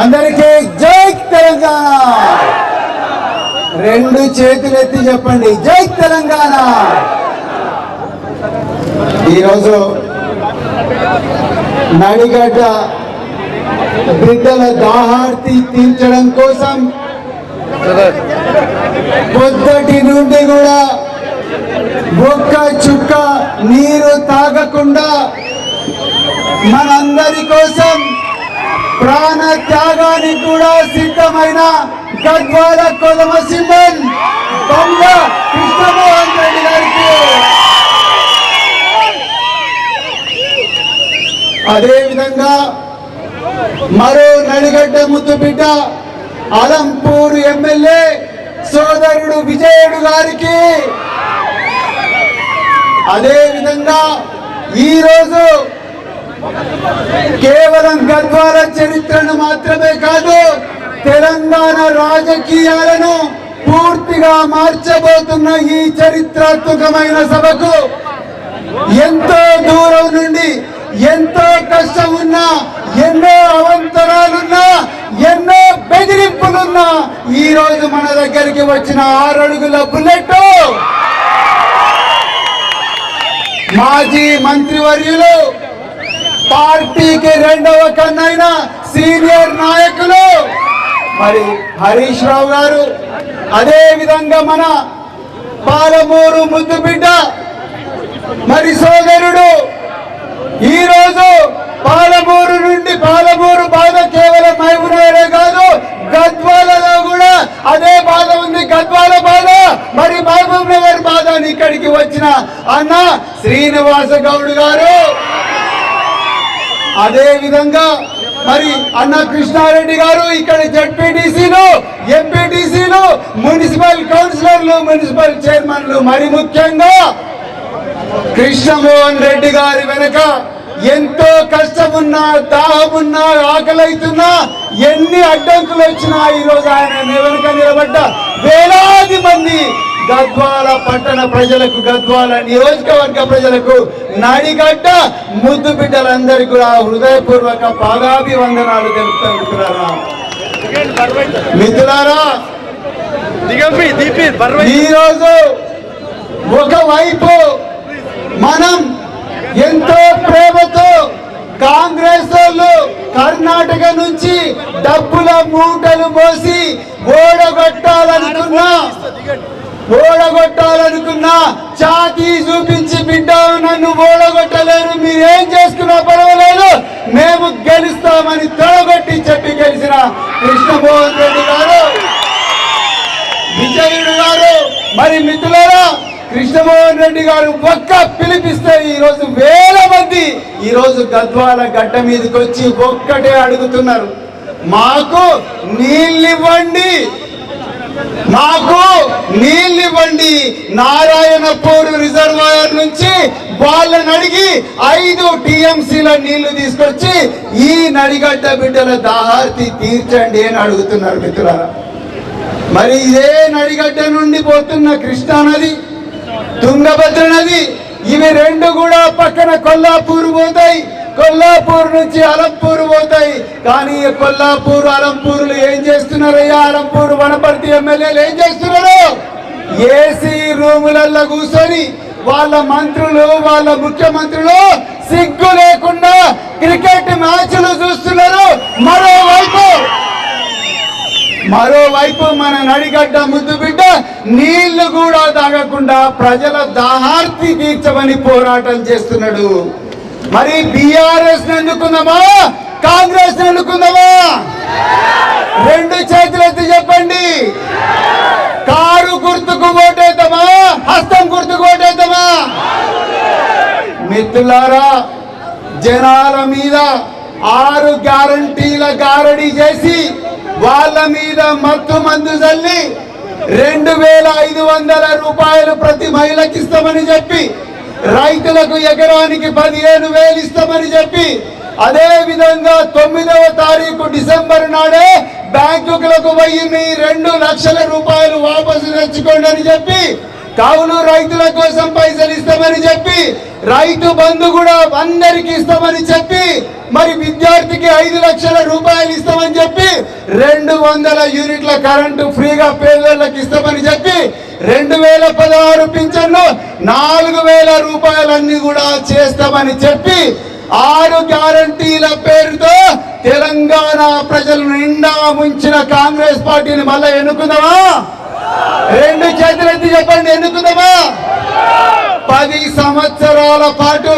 అందరికీ జై తెలంగాణ. రెండు చేతులు ఎత్తి చెప్పండి జై తెలంగాణ. ఈరోజు నడిగడ్డ బిడ్డల దాహార్తి తీర్చడం కోసం పొద్దటి నుండి కూడా ఒక్క చుక్క నీరు తాగకుండా మనందరి కోసం ప్రాణ త్యాగానికి కూడా సిద్ధమైన గద్వాల కొలమ సింహన్ దొంగ కృష్ణమోహన్ రెడ్డి గారికి. అదేవిధంగా మరో నడిగడ్డ ముద్దు బిడ్డ అలంపూరు ఎమ్మెల్యే సోదరుడు విజయుడు గారికి. అదేవిధంగా ఈరోజు కేవలం గద్వాల చరిత్రను మాత్రమే కాదు తెలంగాణ రాజకీయాలను పూర్తిగా మార్చబోతున్న ఈ చరిత్రాత్మకమైన సభకు ఎంతో దూరం నుండి ఎంతో కష్టం ఉన్నా ఎన్నో అవంతరాలున్నా ఎన్నో బెదిరింపులున్నా ఈ రోజు మన దగ్గరికి వచ్చిన ఆరు అడుగుల బుల్లెట్. మాజీ మంత్రివర్యులు పార్టీకి రెండవ కన్నైన సీనియర్ నాయకులు. మరి హరీష్ రావు గారు అదే విధంగా మన పాలమూరు ముద్దు బిడ్డ మరి సోదరుడు ఈ రోజు పాలమూరు నుండి పాలమూరు బాధ కేవలం మహబూబ్నగరే కాదు గద్వాలలో కూడా అదే బాధ ఉంది. గద్వాల బాధ మరి మహబూబ్ నగర్ బాధ ఇక్కడికి వచ్చిన అన్న శ్రీనివాస గౌడ్ గారు. అదే విధంగా మరి అన్న కృష్ణారెడ్డి గారు ఇక్కడ జడ్పీటీసీలు ఎంపీటీసీలు మున్సిపల్ కౌన్సిలర్లు మున్సిపల్ చైర్మన్లు. మరి ముఖ్యంగా కృష్ణమోహన్ రెడ్డి గారి వెనక ఎంతో కష్టమున్నా దాహమున్నా ఆకలైతున్నా ఎన్ని అడ్డంకులు వచ్చినా ఈ రోజు ఆయన వెనుక నిలబడ్డ వేలాది మంది గద్వాల పట్టణ ప్రజలకు గద్వాల నియోజకవర్గ ప్రజలకు నడిగడ్డ ముద్దు బిడ్డలందరికీ కూడా హృదయపూర్వక పాదాభివందనాలు తెలుపుతా మిత్రులారా. మిత్రులారా ఈరోజు ఒకవైపు మనం ఎంతో ప్రేమతో కాంగ్రెస్ వాళ్ళు కర్ణాటక నుంచి డబ్బుల మూటలు మోసి ఓడగొట్టాలనుకున్నా ఓడగొట్టాలనుకున్నా ఛాతీ చూపించి బిడ్డ నన్ను ఓడగొట్టలేరు. మీరేం చేసుకున్నా పర్వాలేదు. మేము గెలుస్తామని తొడగొట్టి చెప్పి గెలిచిన కృష్ణమోహన్ రెడ్డి గారు. విజయుడు గారు. మరి మిత్రులారా కృష్ణమోహన్ రెడ్డి గారు ఒక్క పిలిపిస్తే ఈరోజు వేల మంది ఈరోజు గద్వాల గడ్డ మీదకి వచ్చి ఒక్కటే అడుగుతున్నారు. మాకు నీళ్ళివ్వండి నాకు నీళ్ళివ్వండి నారాయణపూర్ రిజర్వాయర్ నుంచి వాళ్ళని అడిగి ఐదు టీఎంసీల నీళ్ళు తీసుకొచ్చి ఈ నడిగడ్డ బిడ్డల దాహార్తి తీర్చండి అని అడుగుతున్నారు మిత్రులారా. మరి ఇదే నడిగడ్డ నుండి పోతున్న కృష్ణా నది తుంగభద్ర నది ఇవి రెండు కూడా పక్కన కొల్లాపూర్ పోతాయి. కొల్లాపూర్ నుంచి అలంపూర్ పోతాయి. కానీ కొల్లాపూర్ అలంపూర్లు ఏం చేస్తున్నారయ్యా? అలంపూర్ వనపర్తి ఎమ్మెల్యేలు ఏం చేస్తున్నారు? ఏసీ రూములలో కూర్చొని వాళ్ళ మంత్రులు వాళ్ళ ముఖ్యమంత్రులు సిగ్గు లేకుండా క్రికెట్ మ్యాచ్లు చూస్తున్నారు. మరోవైపు మరోవైపు మన నడిగడ్డ ముద్దు బిడ్డ నీళ్ళు కూడా తాగకుండా ప్రజల దాహార్తి తీర్చమని పోరాటం చేస్తున్నాడు. మరి బీఆర్ఎస్ ఎన్నుకుందామా కాంగ్రెస్ ఎన్నుకుందామా రెండు చేతులెత్తి చెప్పండి. కారు గుర్తుకు ఓటేద్దామా? హస్తం గుర్తుకు ఓటేద్దామా? మిత్రులారా జనాల మీద ఆరు గ్యారంటీల గారడీ చేసి వాళ్ళ మీద మత్తు మందు చల్లి రెండు వేల ఐదు వందల రూపాయలు ప్రతి మహిళకి ఇస్తామని చెప్పి రైతులకు ఎకరానికి పదిహేను వేలు ఇస్తామని చెప్పి అదే విధంగా తొమ్మిదవ తారీఖు డిసెంబర్ నాడే బ్యాంకులకు పోయి మీ రెండు లక్షల రూపాయలు వాపసు తెచ్చుకోండి అని చెప్పి కౌలు రైతుల కోసం పైసలు ఇస్తామని చెప్పి రైతు బంధు కూడా అందరికి ఇస్తామని చెప్పి మరి విద్యార్థికి ఐదు లక్షల రూపాయలు ఇస్తామని చెప్పి రెండు వందల యూనిట్ల కరెంటు ఫ్రీగా పేదలకు ఇస్తామని చెప్పి రెండు వేల పదహారు పింఛన్ను నాలుగు వేల రూపాయలన్నీ కూడా చేస్తామని చెప్పి ఆరు గ్యారంటీల పేరుతో తెలంగాణ ప్రజలు నిండా ముంచిన కాంగ్రెస్ పార్టీని మళ్ళీ ఎన్నుకుందామా? రెండు చేతులెత్తి చెప్పండి ఎన్నుకుందామా? పది సంవత్సరాల పాటు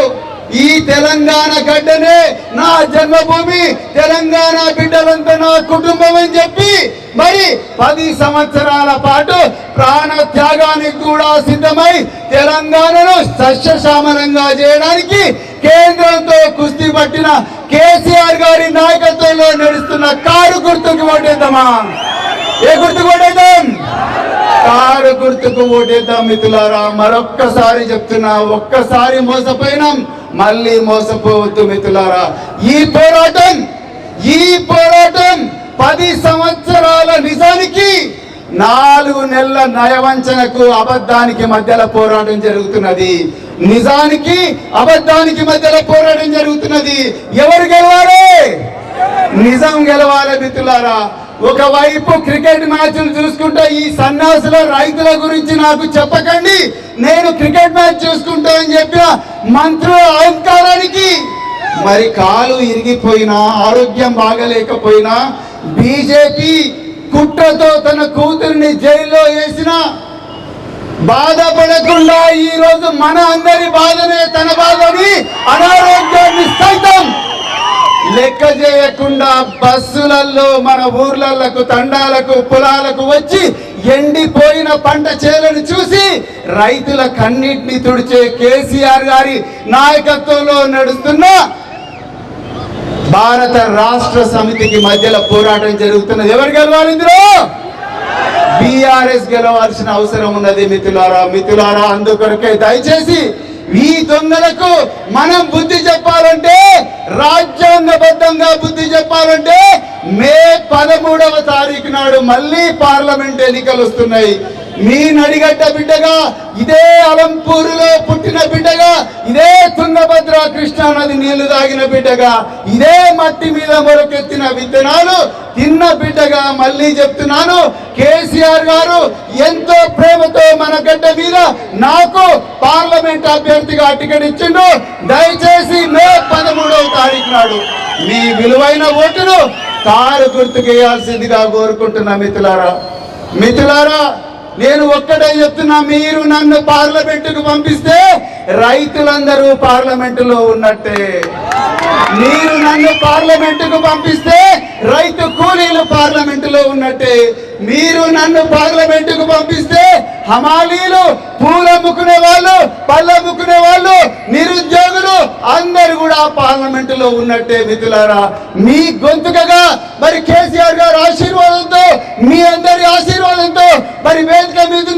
ఈ తెలంగాణ గడ్డనే నా జన్మభూమి తెలంగాణ బిడ్డలంతా నా కుటుంబం అని చెప్పి మరి పది సంవత్సరాల పాటు ప్రాణ త్యాగానికి కూడా సిద్ధమై తెలంగాణను సస్యశ్యామలంగా చేయడానికి కేంద్రంతో కుస్తీ పట్టిన కేసీఆర్ గారి నాయకత్వంలో నడుస్తున్న కారు గుర్తుకు ఓటేద్దామా? ఏ గుర్తుకు ఓటేద్దాం? కారు గుర్తుకు ఓటేద్దాం మిత్రులారా. మరొక్కసారి చెప్తున్నా ఒక్కసారి మోసపోయినాం మళ్ళీ మోసపోవద్దు మిత్రులారా. ఈ పోరాటం ఈ పోరాటం పది సంవత్సరాల నిజానికి నాలుగు నెలల నయవంచనకు అబద్ధానికి మధ్యలో పోరాటం జరుగుతున్నది. నిజానికి అబద్ధానికి మధ్యలో పోరాటం జరుగుతున్నది. ఎవరు గెలవాలి? నిజం గెలవాలి మిత్రులారా. ఒకవైపు క్రికెట్ మ్యాచ్లు చూసుకుంటా ఈ సన్యాసుల రైతుల గురించి నాకు చెప్పకండి. నేను క్రికెట్ మ్యాచ్ చూసుకుంటా అని చెప్పిన మంత్రుల అహంకారానికి మరి కాలు ఇరిగిపోయినా ఆరోగ్యం బాగలేకపోయినా బీజేపీ కుట్రతో తన కూతురిని జైల్లో వేసిన బాధపడకుండా ఈరోజు మన అందరి బాధనే తన బాధని అనారోగ్యాన్ని సైతం లెక్క చేయకుండా బస్సులలో మన ఊర్లకు తండాలకు పొలాలకు వచ్చి ఎండిపోయిన పంట చేలను చూసి రైతుల కన్నిటిని తుడిచే కేసీఆర్ గారి నాయకత్వంలో నడుస్తున్న భారత రాష్ట్ర సమితికి మధ్యలో పోరాటం జరుగుతున్నది. ఎవరు గెలవాలి ఇందులో? బీఆర్ఎస్ గెలవాల్సిన అవసరం ఉన్నది మిథులారా మిథులారా అందుకొరకే దయచేసి ఈ దొంగలకు మనం బుద్ధి చెప్పాలంటే రాజ్యాంగబద్ధంగా బుద్ధి చెప్పాలంటే మే పదమూడవ తారీఖు నాడు మళ్ళీ పార్లమెంట్ ఎన్నికలు వస్తున్నాయి. మీ నడిగడ్డ బిడ్డగా ఇదే అలంపూరులో పుట్టిన బిడ్డగా ఇదే తుంగభద్ర కృష్ణా నది నీళ్ళు తాగిన బిడ్డగా ఇదే మట్టి మీద మొరకెత్తిన విత్తనాలు తిన్న బిడ్డగా మళ్ళీ చెప్తున్నాను. కేసీఆర్ గారు ఎంతో ప్రేమతో మన గడ్డ మీద నాకు పార్లమెంట్ అభ్యర్థిగా టికెట్ ఇచ్చిండు. దయచేసి మే పదమూడవ తారీఖు నాడు మీ విలువైన ఓటును కారు గుర్తుకేయాల్సిందిగా కోరుకుంటున్నా మిత్రులారా. మిత్రులారా నేను ఒక్కటే చెప్తున్నా మీరు నన్ను పార్లమెంటుకు పంపిస్తే రైతులందరూ పార్లమెంటులో ఉన్నట్టే. మీరు నన్ను పార్లమెంటుకు పంపిస్తే రైతు కూలీలు పార్లమెంటులో ఉన్నట్టే మీరు నన్ను పార్లమెంటుకు పంపిస్తే హమాలీలు పూల అమ్ముకునే వాళ్ళు పళ్ళు వాళ్ళు నిరుద్యోగులు అందరు కూడా పార్లమెంటులో ఉన్నట్టే మిత్రులారా. మీ గొంతుకగా మరి కేసీఆర్ గారు ఆశీర్వాదంతో మీ అందరి ఆశీర్వాదంతో మరి వేదిక మీద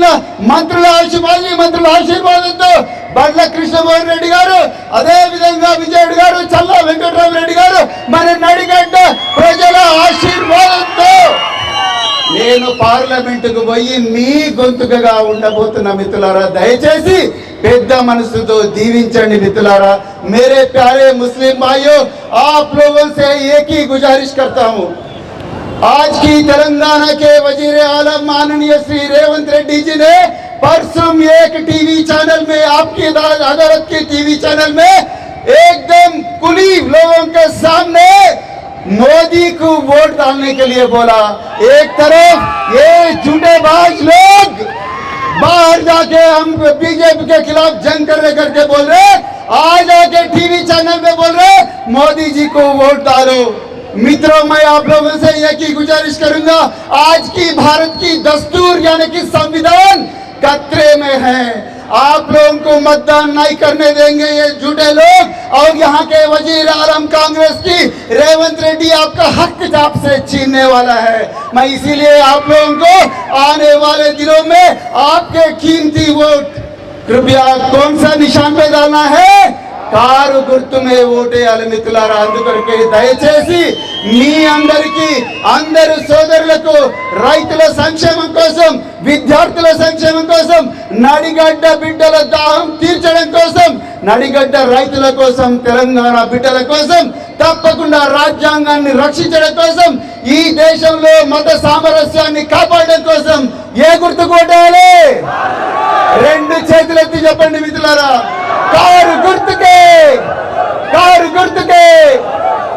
మంత్రుల ఆశీ- మంత్రుల ఆశీర్వాదంతో బండ్ల కృష్ణమోహన్ రెడ్డి గారు అదే విధంగా విజయుడు గారు చల్లా వెంకటరామరెడ్డి గారు మన నడిగడ్డ ప్రజల ఆశీర్వాదంతో నేను పార్లమెంటుకు పోయి మీ గొంతుకగా ఉండబోతున్న మిత్రులారా దయచేసి పెద్ద మనసుతో దీవించండి మిత్రులారా मेरे प्यारे मुस्लिम भाइयों आप लोगों से एक ही गुजारिश करता हूँ आज की तेलंगाना के वजीर आलम माननीय श्री रेवंत रेड्डी जी ने परसों एक टीवी चैनल में, आपकी अदालत के टीवी चैनल में एकदम कुली लोगों के सामने मोदी को वोट डालने के लिए बोला। एक तरफ़ ये झूठेबाज लोग बाहर जाके हम बीजेपी के खिलाफ जंग करने करके बोल रहे आज आके टीवी चैनल में बोल रहे मोदी जी को वोट डालो। मित्रों, मैं आप लोगों से एक ही गुजारिश करूँगा, आज की भारत की दस्तूर, यानी कि संविधान खतरे में है। आप लोगों को मतदान नहीं करने देंगे ये झूठे लोग। और यहाँ के वज़ीर आलम कांग्रेस की रेवंत रेड्डी आपका हक आपसे छीनने वाला है। मैं इसीलिए आप लोगों को आने वाले दिनों में आपके कीमती वोट, कृपया कौन सा निशान पे डालना है? కారు గుర్తు మీద ఓటేయాలి మిత్రులారా. అందుకొరకే దయచేసి మీ అందరికీ అందరు సోదరులకు రైతుల సంక్షేమం కోసం విద్యార్థుల సంక్షేమం కోసం నడిగడ్డ బిడ్డల దాహం తీర్చడం కోసం నడిగడ్డ రైతుల కోసం తెలంగాణ బిడ్డల కోసం తప్పకుండా రాజ్యాంగాన్ని రక్షించడం కోసం ఈ దేశంలో మత సామరస్యాన్ని కాపాడడం కోసం ఏ గుర్తు కొట్టాలి రెండు చేతులెత్తి చెప్పండి మిత్రులారా కారు గుర్తుకే కారు గుర్తుకే